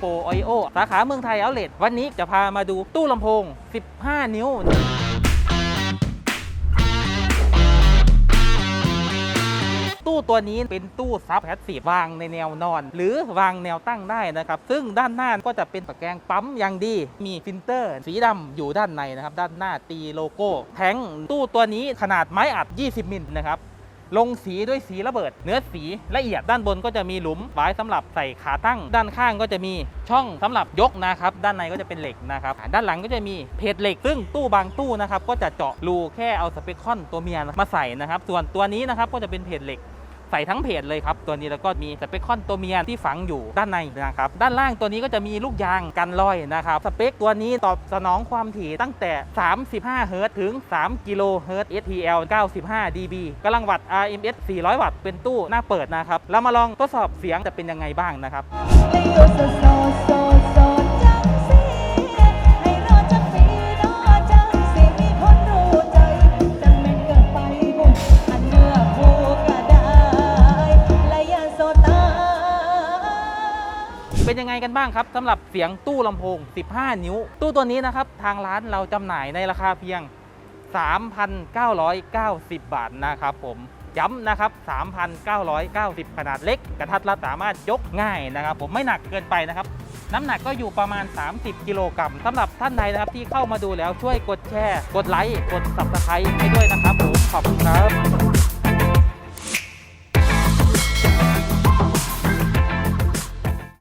Pro Audio สาขาเมืองไทยเอาเลทวันนี้จะพามาดูตู้ลำโพง 15 นิ้วตู้ตัวนี้เป็นตู้ซับแพสซีฟวางในแนวนอน หรือวางแนวตั้งได้นะครับ ซึ่งด้านหน้าก็จะเป็นตะแกรงปั๊มอย่างดี มีฟิลเตอร์ สีดำอยู่ด้านในนะครับ ด้านหน้าตีโลโก้ แทงตู้ตัวนี้ขนาดไม้อัด 20 มิลนะครับ ลงสีด้วยสีระเบิด เนื้อสีละเอียดด้านบนก็จะมีหลุมไว้สำหรับใส่ขาตั้ง ด้านข้างก็จะมีช่องสำหรับยกนะครับ ด้านในก็จะเป็นเหล็กนะครับ ด้านหลังก็จะมีเพจเหล็ก ซึ่งตู้บางตู้นะครับก็จะเจาะรูแค่เอาสเปคคอนตัวเมียมาใส่นะครับ ส่วนตัวนี้นะครับก็จะเป็นเพจเหล็ก ใส่ทั้งเพจเลยครับตัวนี้แล้วก็มีสเปคคอนตัวเมียที่ฝังอยู่ด้านในนะครับด้านล่างตัวนี้ก็จะมีลูกยางกันรอยนะครับสเปคตัวนี้ตอบสนองความถี่ตั้งแต่ 35 เฮิรตซ์ถึง 3 กิโลเฮิรตซ์ STL 95 dB กำลังวัตต์ RMS 400 วัตต์เป็นตู้หน้าเปิดนะครับเรามาลองทดสอบเสียงจะเป็นยังไงบ้างนะครับ เป็นยังไงกันบ้างครับสำหรับเสียงตู้ลำโพง 15 นิ้ว ตู้ตัวนี้นะครับ ทางร้านเราจำหน่ายในราคาเพียง 3,990 บาทนะครับผมย้ำนะครับ 3,990 ขนาดเล็ก กระทัดรัดสามารถยกง่ายนะครับ ผมไม่หนักเกินไปนะครับ น้ำหนักก็อยู่ประมาณ 30 กิโลกรัมสำหรับท่านใดนะครับที่เข้ามาดูแล้วช่วยกดแชร์ กดไลค์ กด subscribe ให้ด้วยนะครับผม ขอบคุณครับ